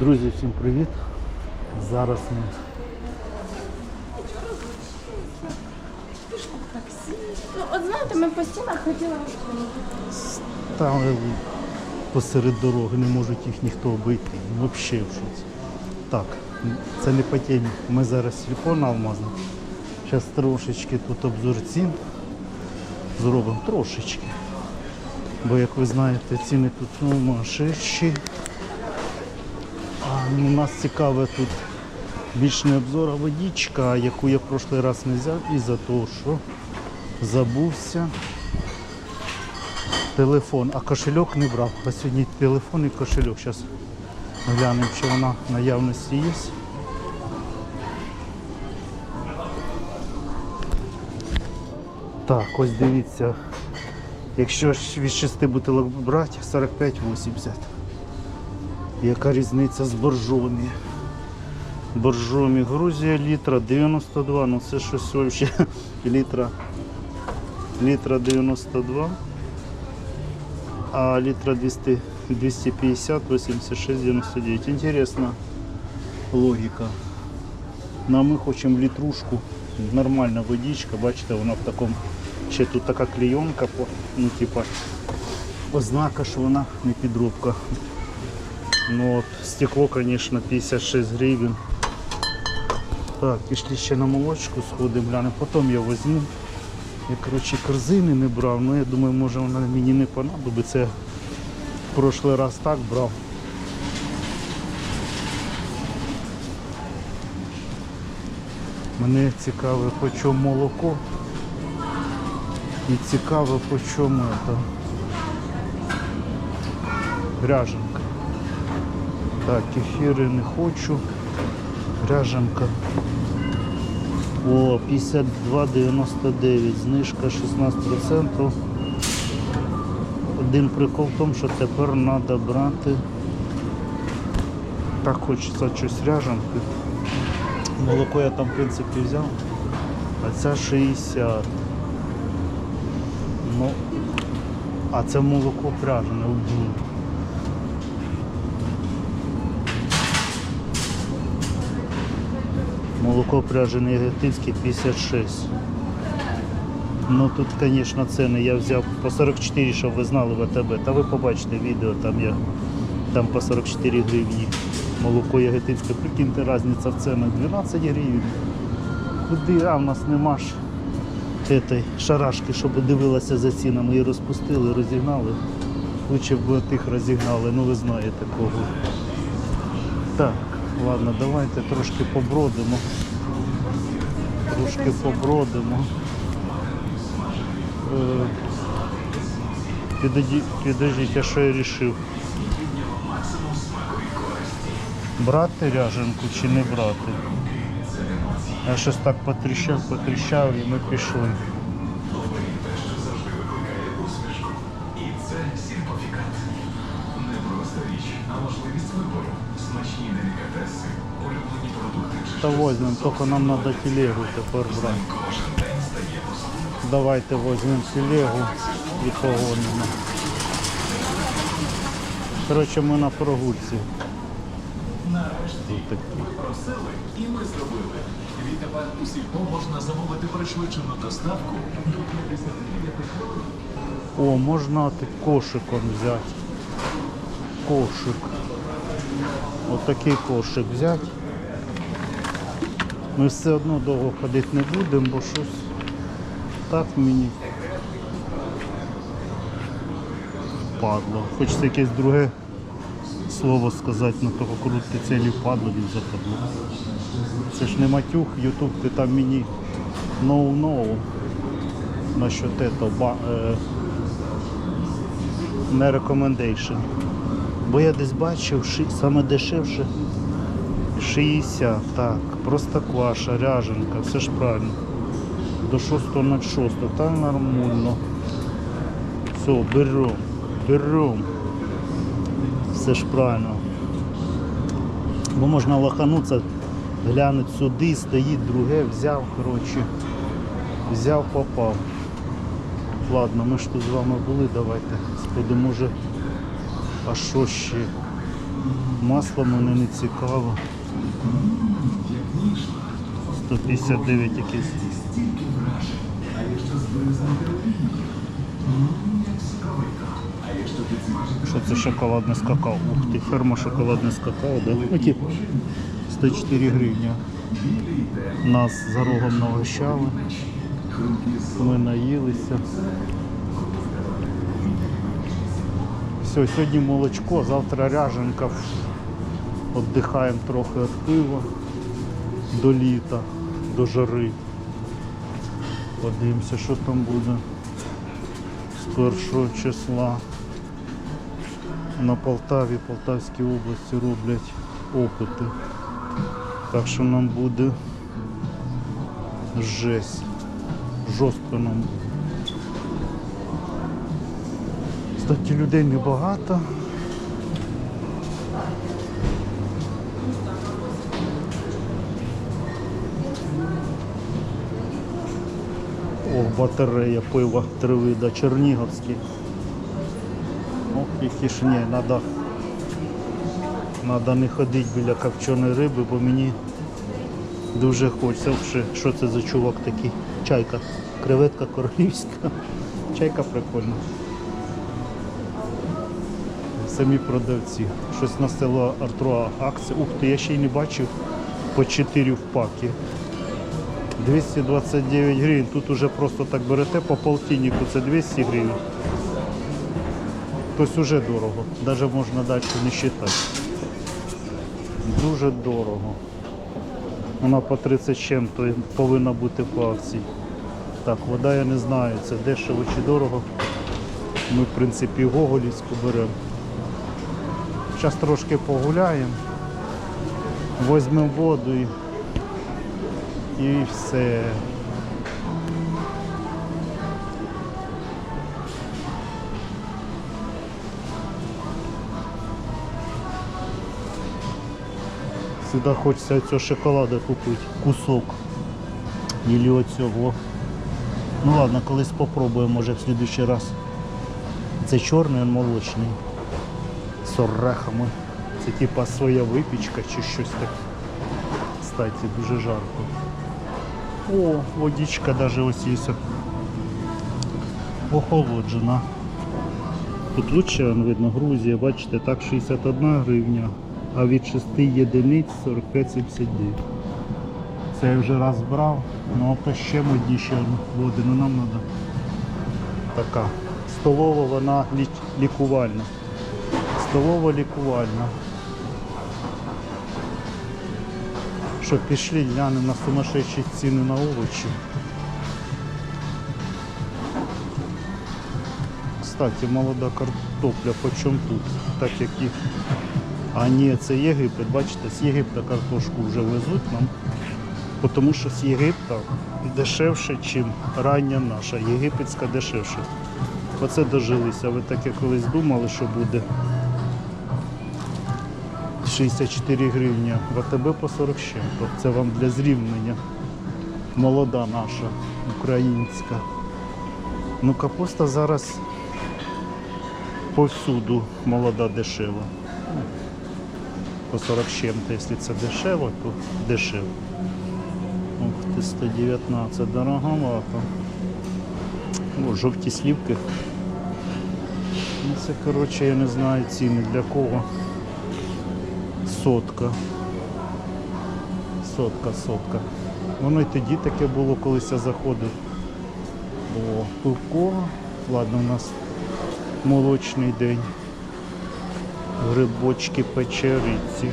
Друзі, всім привіт. Зараз ми Ну, от знаєте, ми постійно хотіли стали посеред дороги, не можуть їх ніхто обійти. Ну, Взагалі в шоці. Так, це не по темі. Ми зараз телефон алмазний. Зараз трошечки тут обзор цін зробимо трошечки. Бо як ви знаєте, ціни тут сумасшедші. А ну, нас цікаве тут більш не обзор, а водичка, яку я в прошлий раз не взяв із-за того, що забувся телефон, а кошельок не брав. А сьогодні телефон і кошельок. Зараз глянемо, чи вона наявності є. Так, ось дивіться. Якщо від 6 бутилок брати, 45,80. Яка різниця з боржомі? Боржомі Грузія літра 92, ну це щось взагалі літра. Літра 92, а літра 200, 250, 86, 99. Интересна логіка. Ну, а ми хочемо літрушку, нормальна водичка, бачите, вона в такому, ще тут така клейонка, ну типа ознака, що вона не підробка. Ну от, стекло, конечно, 56 гривень. Так, пішли ще на молочку сходимо, глянемо, потім я візьму. Я коротше корзини не брав, ну я думаю, може вона мені не понадобиться. Я в прошлий раз так брав. Мене цікаве по чому молоко і цікаво по чому это ряженка. Так, кефіри не хочу. Ряженка. О, 52,99, знижка 16%. Один прикол в тому, що тепер треба брати. Так хочеться щось ряженки. Молоко я там в принципі взяв. А ця 60. Ну, а це молоко пряжене. Молоко пряжене яготинське 56. Ну тут, звісно, ціни я взяв по 44, щоб ви знали в АТБ. Та ви побачите відео, там я там по 44 гривні. Молоко яготинське, прикиньте, різниця в цінах 12 гривень. Куди, а в нас нема этой шарашки, щоб дивилася за цінами і розпустили, розігнали. Лучше б тих розігнали, ну ви знаєте кого. Так, ладно, давайте трошки побродимо. Трошки побродимо. Е, підождіть, а що я вирішив? Брати ряженку чи не брати? Я щось так потріщав, потріщав і ми пішли. Можливість. Смачні делікатеси, улюблені продукти чи Та возьмемо, тільки нам треба телегу тепер брати. кожен день стає по Давайте візьмемо телегу і погонимо. Коротше, ми на прогулці. Тут такі. просили, і ми зробили. Відтепер у сільпо можна замовити пришвидшену доставку О, можна ти кошик он взяти. Кошик. Отакий кошик взяти. Ми все одно довго ходити не будемо, бо щось так мені впадло. Хочеться якесь друге слово сказати, на того крутиться не впадло, він западло. Це ж не матюх, Ютуб, ти там мені ноу-ноу насчет этого ба, е, не recommendation. Бо я десь бачив, саме дешевше 60, так, просто кваша, ряженка, все ж правильно. До 6.06, так нормально. Все, берем, берем. Все ж правильно. Бо можна лоханутися, глянути сюди, стоїть друге, взяв, коротше, взяв, попав. Ладно, ми ж тут з вами були, давайте сходимо, може, а що ще? Масло мене не цікаво. 159 якийсь. Що це шоколадне з? Ух ти, ферма шоколадне з да? Ну, типу, 104 гривні. Нас за рогом навищали, ми наїлися. Все, сьогодні молочко, завтра ряженка. Отдихаємо трохи від пива до літа, до жари. Подивимося, що там буде з першого числа. На Полтаві, Полтавській області роблять опити. Так що нам буде жесть. Жорстко нам буде. Кстати, людей небагато. О, батарея пива три вида, чернігівський. Ох, які ж треба Надо не ходити біля копченої риби, бо мені дуже хочеться. Що це за чувак такий? Чайка. Креветка королівська. Чайка прикольна. Самі продавці. Щось на село Артруа акція. Ух ти, я ще й не бачив по 4 в пакі. 229 гривень. Тут уже просто так берете по полтиннику, це 200 гривень. Тобто вже дорого. Навіть можна далі не вважати. Дуже дорого. Вона по 30 чим, то повинна бути по акції. Так, вода я не знаю, це дешево чи дорого. Ми, в принципі, Гоголівську беремо. Зараз трошки погуляємо, візьмемо воду і, і все. Сюди хочеться цього шоколада купити, кусок. Ілі оцього. Ну ладно, колись спробуємо, може в следующий раз. Це чорний, він молочний. З орехами. Це типа своя випічка чи щось таке. Кстати, дуже жарко. О, водичка навіть ось є. Охолоджена. Тут лучше видно Грузія, бачите, так 61 гривня, а від 6 єдиниць 45,79. Це я вже раз брав, ну а то ще модні ще води, ну нам треба така. Столова вона лікувальна. Столова лікувальна. Що пішли, глянемо на сумасшедші ціни на овочі. Кстати, молода картопля, почем тут? Так як і. А ні, це Єгипет, бачите, з Єгипта картошку вже везуть нам. Тому що з Єгипта дешевше, ніж рання наша. Єгипетська дешевше. Оце дожилися. Ви таке колись думали, що буде 64 гривні, в АТБ по 40 з чим-то. Це вам для зрівнення. Молода наша, українська. Ну капуста зараз повсюду молода дешева. По 40 з чим-то, якщо це дешево, то дешево. Ух ти, 119, дороговато. О, жовті слівки. Ну це, коротше, я не знаю ціни для кого. Сотка. Сотка, сотка. Воно й тоді таке було, колись я заходив. О, пивко. Ладно, у нас молочний день. Грибочки печериці.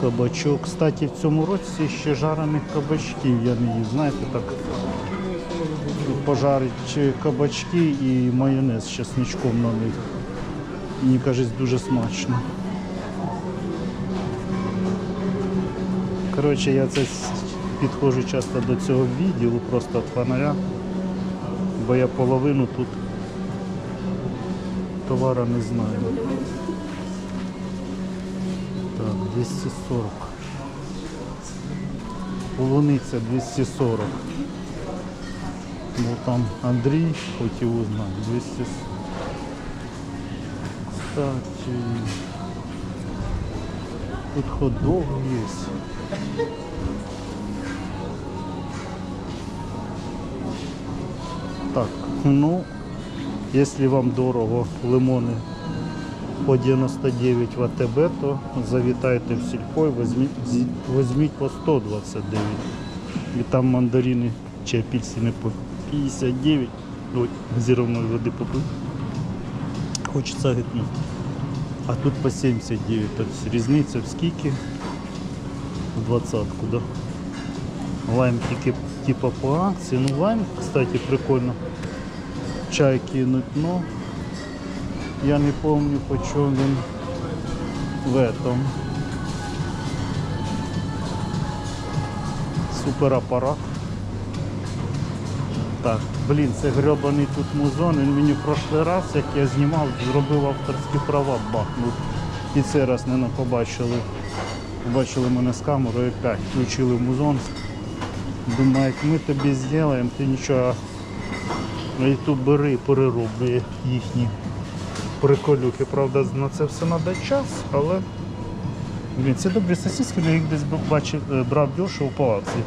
Кабачок. Кстати, в цьому році ще жарених кабачків я не їв. Знаєте, так пожарить кабачки і майонез з чесничком на них. Мені кажуть, дуже смачно. Коротше, я це підходжу часто до цього відділу, просто від фонаря, бо я половину тут товара не знаю. Так, 240. Полуниця 240. Бо там Андрій хотів узнати. 200. Кстати, тут ходов есть. Так, ну, если вам дорого лимони по 99 в АТБ, то завітайте в сільпо і візьміть, візьміть по 129. І там мандарини чи апельсини по 59. Ой, газированої води попив. Хочеться гетнути. А тут по 79. Тобто різниця в скільки? В двадцатку, да? Лайм типа по акції. Ну лайм, кстати, прикольно. Чай кинуть, но я не помню по чому в этом. Суперапарат. Так, блін, це гребаний тут музон. Він мені в прошлий раз, як я знімав, зробив авторські права бахнув. І цей раз не побачили. Побачили мене з камерою, опять включили музон. Думають, ми тобі зробимо, ти нічого. І тут бери, перероби їхні приколюхи. Правда, на це все треба час, але блін, це добрі сосиски, я їх десь бачив, е, брав дешево по акції.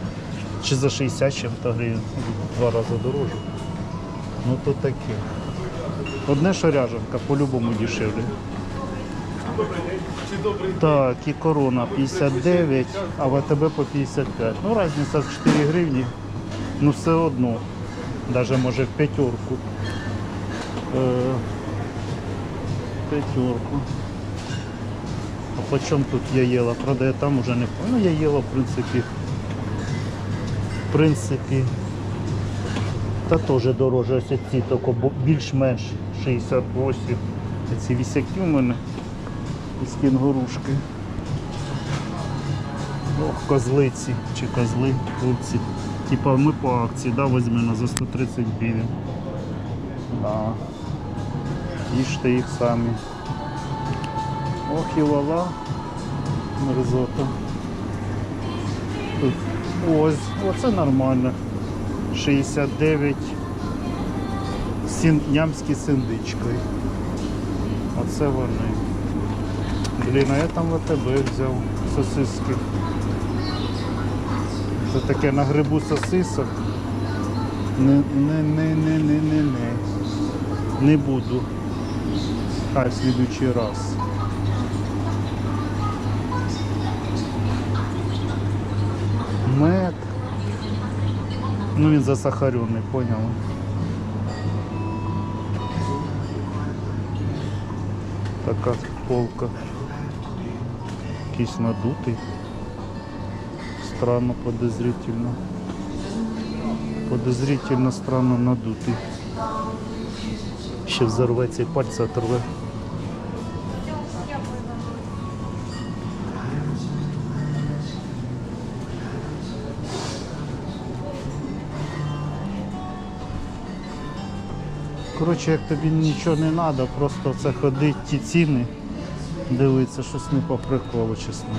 Чи за 60 чим-то гривень, два рази дорожче. Ну то таке. Одне що ряжанка, по-любому дешевле. Так, і корона 59, а в АТБ по 55. Ну, різниця в 4 гривні. Ну все одно. Навіть може в п'ятерку. Е, п'ятерку. А по чому тут я їла? Правда, я там уже не пам'ятаю. Ну, я їла, в принципі. В принципі. Та теж дороже ось ці, тільки більш-менш 68. Ці вісяки у мене із кінгурушки. Ох, козлиці чи козли, хлопці. Типа ми по акції, да, візьмемо за 130 гривень. Да. Їжте їх самі. Ох і лала. Мерзота. Тут ось, оце нормально. 69 сін, нямські з індичкою. Оце вони. Блін, а я там в АТБ взяв сосиски. Це таке на грибу сосисок. Не, не, буду. Хай в слідуючий раз. Ну він засахарений, поняли. Така полка. Якийсь надутий. Странно подозрительно. Подозрительно странно надутий. Ще взорветься і пальця оторве. Коротше, як тобі нічого не треба, просто це ходить ті ціни, дивиться, щось не по приколу, чесно.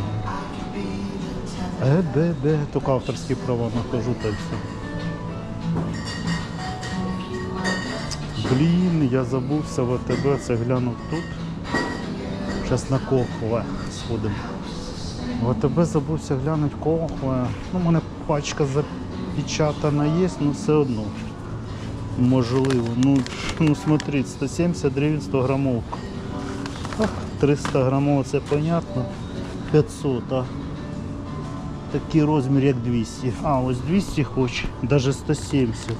Е, бе, бе, тільки авторські права нахожу та й все. Блін, я забувся в АТБ, це глянув тут. Зараз на Кохве сходимо. В АТБ забувся глянути Кохве. Ну, у мене пачка запечатана є, але все одно. Можливо. Ну, ну смотрите, 170 гривень 100 грамовка. 300 грамов, це понятно. 500, а такий розмір як 200. А, ось 200 хоче, навіть 170.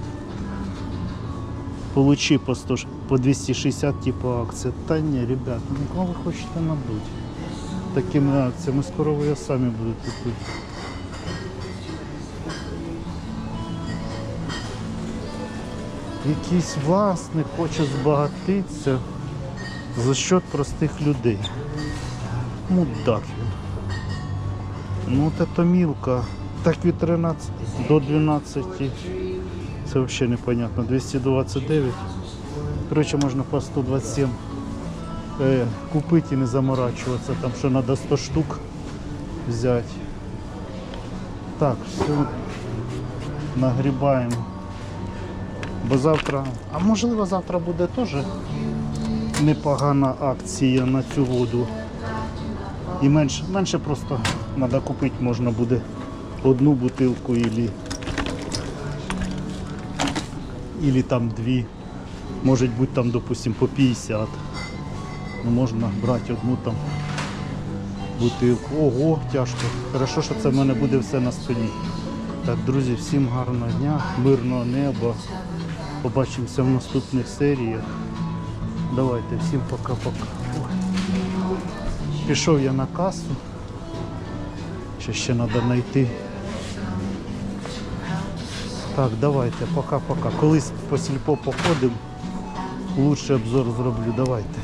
Получи по, 100, по 260 типу акція. Та ні, ребята, ну кого ви хочете надуть? Такими акціями скоро ви самі будете купити. Якийсь власник хоче збагатитися за счет простих людей. Мудак він. Ну от это мілка. Так від 13 до 12. Це взагалі непонятно. 229. Короче, можна по 127 е, купити і не заморачуватися. Там що треба 100 штук взяти. Так, все. Нагрібаємо Бо завтра, а можливо завтра буде теж непогана акція на цю воду. І менше, менше просто треба купити, можна буде одну бутилку ілі, ілі там дві. Може бути там, допустим, по 50. Ну, можна брати одну там бутилку. Ого, тяжко. Хорошо, що це в мене буде все на столі. Так, друзі, всім гарного дня, мирного неба. Побачимося в наступних серіях. Давайте, всім пока-пока. Пішов я на касу. Ще ще треба знайти. Так, давайте, пока-пока. Колись по сільпо походимо. Лучший обзор зроблю. Давайте.